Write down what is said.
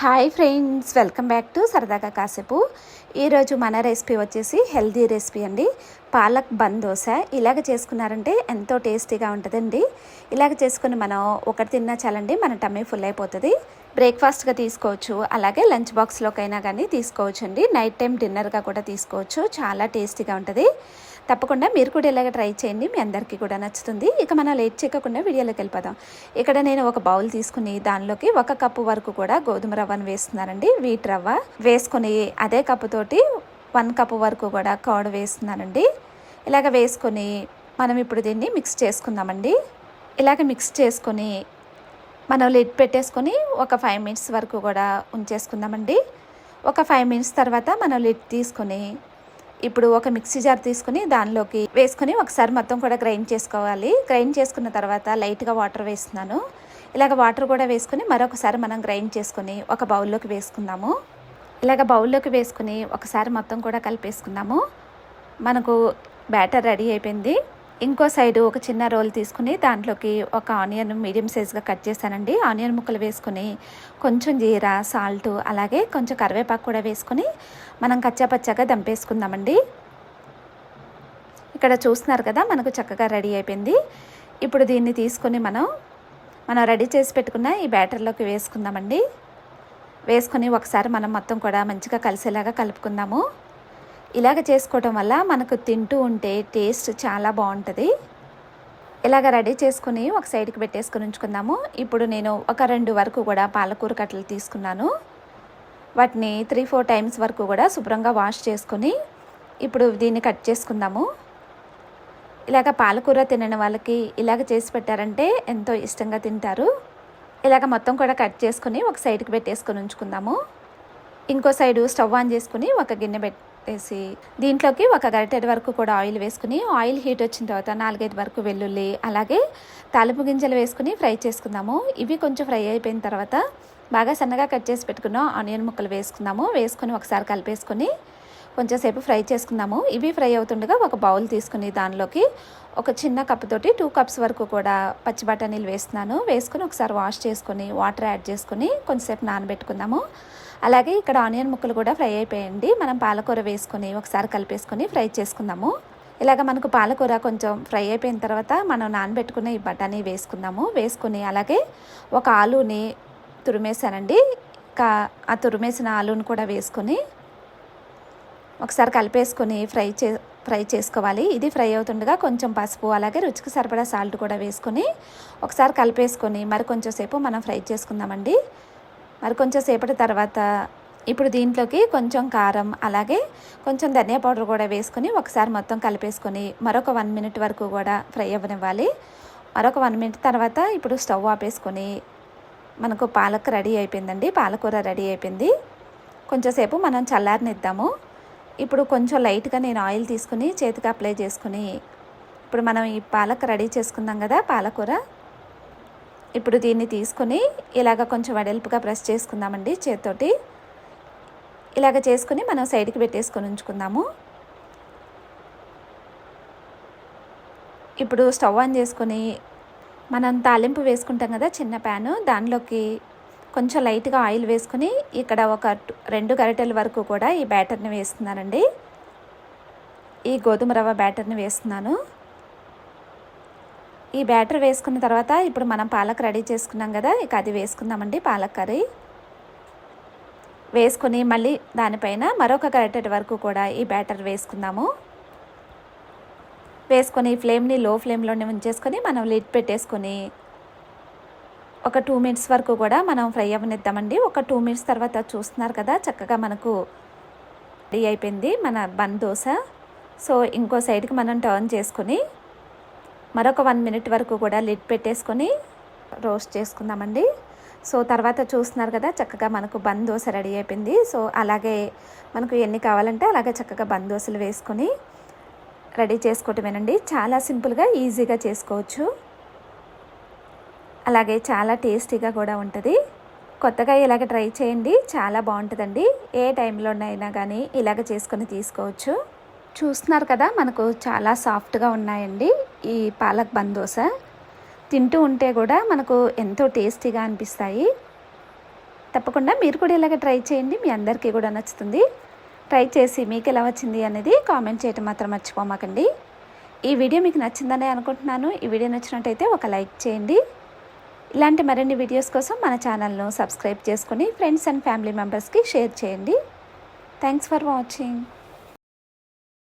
Hi friends welcome back to సరదాగా కాసేపు ఈరోజు మన రెసిపీ వచ్చేసి హెల్దీ రెసిపీ అండి. పాలక్ బన్ దోశ. ఇలాగ చేసుకున్నారంటే ఎంతో టేస్టీగా ఉంటుందండి. ఇలాగ చేసుకుని మనం ఒకటి తిన్నా చాలండి మన టమ్మీ ఫుల్ అయిపోతుంది. బ్రేక్ఫాస్ట్గా తీసుకోవచ్చు అలాగే లంచ్ బాక్స్లోకైనా కానీ తీసుకోవచ్చు అండి నైట్ టైం డిన్నర్గా కూడా తీసుకోవచ్చు. చాలా టేస్టీగా ఉంటుంది. తప్పకుండా మీరు కూడా ఇలాగ ట్రై చేయండి. మీ అందరికీ కూడా నచ్చుతుంది. ఇక మనం లేట్ చేయకుండా వీడియోలోకి వెళ్ళిపోదాం. ఇక్కడ నేను ఒక బౌల్ తీసుకుని దానిలోకి ఒక కప్పు వరకు కూడా గోధుమ రవ్వను వేస్తున్నానండి. వీట్ రవ్వ వేసుకొని అదే కప్పుతోటి వన్ కప్పు వరకు కూడా కర్డ్ వేస్తున్నానండి. ఇలాగ వేసుకొని మనం ఇప్పుడు దీన్ని మిక్స్ చేసుకుందామండి. ఇలాగ మిక్స్ చేసుకొని మనం లిడ్ పెట్టేసుకొని ఒక ఫైవ్ మినిట్స్ వరకు కూడా ఉంచేసుకుందామండి. ఒక ఫైవ్ మినిట్స్ తర్వాత మనం లిడ్ తీసుకొని ఇప్పుడు ఒక మిక్సీ జార్ తీసుకుని దానిలోకి వేసుకొని ఒకసారి మొత్తం కూడా గ్రైండ్ చేసుకోవాలి. గ్రైండ్ చేసుకున్న తర్వాత లైట్గా వాటర్ వేస్తున్నాను. ఇలాగ వాటర్ కూడా వేసుకుని మరొకసారి మనం గ్రైండ్ చేసుకుని ఒక బౌల్లోకి వేసుకుందాము. ఇలాగ బౌల్లోకి వేసుకుని ఒకసారి మొత్తం కూడా కలిపేసుకుందాము. మనకు బ్యాటర్ రెడీ అయిపోయింది. ఇంకో సైడు ఒక చిన్న రోల్ తీసుకుని దాంట్లోకి ఒక ఆనియన్ మీడియం సైజ్గా కట్ చేశానండి ఆనియన్ ముక్కలు వేసుకొని కొంచెం జీరా సాల్ట్ అలాగే కొంచెం కరివేపాకు కూడా వేసుకొని మనం కచ్చాపచ్చాగా దంపేసుకుందామండి. ఇక్కడ చూస్తున్నారు కదా మనకు చక్కగా రెడీ అయిపోయింది. ఇప్పుడు దీన్ని తీసుకొని మనం మనం రెడీ చేసి పెట్టుకున్న ఈ బ్యాటర్లోకి వేసుకుందామండి. వేసుకొని ఒకసారి మనం మొత్తం కూడా మంచిగా కలిసేలాగా కలుపుకుందాము. ఇలాగ చేసుకోవటం వల్ల మనకు తింటూ ఉంటే టేస్ట్ చాలా బాగుంటుంది. ఇలాగ రెడీ చేసుకుని ఒక సైడ్కి పెట్టేసుకుని ఉంచుకుందాము. ఇప్పుడు నేను ఒక రెండు వరకు కూడా పాలకూర కట్టలు తీసుకున్నాను. వాటిని త్రీ ఫోర్ టైమ్స్ వరకు కూడా శుభ్రంగా వాష్ చేసుకొని ఇప్పుడు దీన్ని కట్ చేసుకుందాము. ఇలాగ పాలకూర తినని వాళ్ళకి ఇలాగ చేసి పెట్టారంటే ఎంతో ఇష్టంగా తింటారు. ఇలాగ మొత్తం కూడా కట్ చేసుకుని ఒక సైడ్కి పెట్టేసుకొని ఉంచుకుందాము. ఇంకో సైడు స్టవ్ ఆన్ చేసుకుని ఒక గిన్నె పెట్టి వేసి దీంట్లోకి ఒక గరిటెడ్ వరకు కూడా ఆయిల్ వేసుకుని ఆయిల్ హీట్ వచ్చిన తర్వాత నాలుగైదు వరకు వెల్లుల్లి అలాగే తాలింపు గింజలు వేసుకుని ఫ్రై చేసుకుందాము. ఇవి కొంచెం ఫ్రై అయిపోయిన తర్వాత బాగా సన్నగా కట్ చేసి పెట్టుకున్న ఆనియన్ ముక్కలు వేసుకుందాము. వేసుకొని ఒకసారి కలిపేసుకుని కొంచెంసేపు ఫ్రై చేసుకుందాము. ఇవి ఫ్రై అవుతుండగా ఒక బౌల్ తీసుకుని దానిలోకి ఒక చిన్న కప్ తోటి టూ కప్స్ వరకు కూడా పచ్చి బఠానీలు వేస్తున్నాను. వేసుకుని ఒకసారి వాష్ చేసుకుని వాటర్ యాడ్ చేసుకొని కొంచెంసేపు నానబెట్టుకుందాము. అలాగే ఇక్కడ ఆనియన్ ముక్కలు కూడా ఫ్రై అయిపోయండి మనం పాలకూర వేసుకొని ఒకసారి కలిపేసుకొని ఫ్రై చేసుకుందాము. ఇలాగ మనకు పాలకూర కొంచెం ఫ్రై అయిపోయిన తర్వాత మనం నానబెట్టుకున్న ఈ బఠానీ వేసుకుందాము. వేసుకుని అలాగే ఒక ఆలుని తురిమేసానండి ఇంకా ఆ తురిమేసిన ఆలుని కూడా వేసుకొని ఒకసారి కలిపేసుకొని ఫ్రై చే ఫ్రై చేసుకోవాలి. ఇది ఫ్రై అవుతుండగా కొంచెం పసుపు అలాగే రుచికి సరిపడా సాల్ట్ కూడా వేసుకొని ఒకసారి కలిపేసుకొని మరి కొంచెం సేపు మనం ఫ్రై చేసుకుందామండి. మరి కొంచెం సేపటి తర్వాత ఇప్పుడు దీంట్లోకి కొంచెం కారం అలాగే కొంచెం ధనియా పౌడర్ కూడా వేసుకొని ఒకసారి మొత్తం కలిపేసుకొని మరొక వన్ మినిట్ వరకు కూడా ఫ్రై అవ్వనివ్వాలి. మరొక వన్ మినిట్ తర్వాత ఇప్పుడు స్టవ్ ఆపేసుకొని మనకు పాలక్ రెడీ అయిపోయిందండి. పాలకూర రెడీ అయిపోయింది. కొంచెంసేపు మనం చల్లారనిద్దాము. ఇప్పుడు కొంచెం లైట్గా నేను ఆయిల్ తీసుకుని చేతికి అప్లై చేసుకుని ఇప్పుడు మనం ఈ పాలక్ రెడీ చేసుకుందాం కదా పాలకూర. ఇప్పుడు దీన్ని తీసుకొని ఇలాగ కొంచెం వెడల్పుగా ప్రెస్ చేసుకుందామండి చేతితోటి. ఇలాగ చేసుకుని మనం సైడ్కి పెట్టేసుకొని ఉంచుకుందాము. ఇప్పుడు స్టవ్ ఆన్ చేసుకొని మనం తాలింపు వేసుకుంటాం కదా చిన్న ప్యాను దానిలోకి కొంచెం లైట్గా ఆయిల్ వేసుకుని ఇక్కడ ఒక రెండు గరిటెల వరకు కూడా ఈ బ్యాటర్ని వేస్తున్నానండి. ఈ గోధుమ రవ్వ బ్యాటర్ని వేస్తున్నాను. ఈ బ్యాటర్ వేసుకున్న తర్వాత ఇప్పుడు మనం పాలక్ రెడీ చేసుకున్నాం కదా ఇక అది వేసుకుందామండి పాలక్ కర్రీ. వేసుకొని మళ్ళీ దానిపైన మరొక గరిటె వరకు కూడా ఈ బ్యాటర్ వేసుకుందాము. వేసుకొని ఫ్లేమ్ని లో ఫ్లేమ్లోనే ఉంచేసుకొని మనం లిడ్ పెట్టేసుకొని ఒక టూ మినిట్స్ వరకు కూడా మనం ఫ్రై అవ్వనిద్దామండి ఒక టూ మినిట్స్ తర్వాత చూస్తున్నారు కదా చక్కగా మనకు రెడీ అయిపోయింది మన బన్ దోశ. సో ఇంకో సైడ్కి మనం టర్న్ చేసుకొని మరొక వన్ మినిట్ వరకు కూడా లిడ్ పెట్టేసుకొని రోస్ట్ చేసుకుందామండి. సో తర్వాత చూస్తున్నారు కదా చక్కగా మనకు బన్ దోశ రెడీ అయిపోయింది. సో అలాగే మనకు ఎన్ని కావాలంటే అలాగే చక్కగా బన్ దోశలు వేసుకొని రెడీ చేసుకోవటమేనండి. చాలా సింపుల్గా ఈజీగా చేసుకోవచ్చు. అలాగే చాలా టేస్టీగా కూడా ఉంటుంది. కొత్తగా ఇలాగ ట్రై చేయండి. చాలా బాగుంటుందండి. ఏ టైంలోనైనా కానీ ఇలాగ చేసుకొని తీసుకోవచ్చు. చూస్తున్నారు కదా మనకు చాలా సాఫ్ట్గా ఉన్నాయండి ఈ పాలక్ బందోస తింటూ ఉంటే కూడా మనకు ఎంతో టేస్టీగా అనిపిస్తాయి. తప్పకుండా మీరు కూడా ఇలాగ ట్రై చేయండి. మీ అందరికీ కూడా నచ్చుతుంది. ట్రై చేసి మీకు ఎలా వచ్చింది అనేది కామెంట్ చేయటం మాత్రం మర్చిపోమాకండి. ఈ వీడియో మీకు నచ్చిందని అనుకుంటున్నాను. ఈ వీడియో నచ్చినట్టయితే ఒక లైక్ చేయండి. ఇలాంటి మరిన్ని వీడియోస్ కోసం మన ఛానల్ను సబ్స్క్రైబ్ చేసుకుని ఫ్రెండ్స్ అండ్ ఫ్యామిలీ మెంబర్స్కి షేర్ చేయండి. Thanks for watching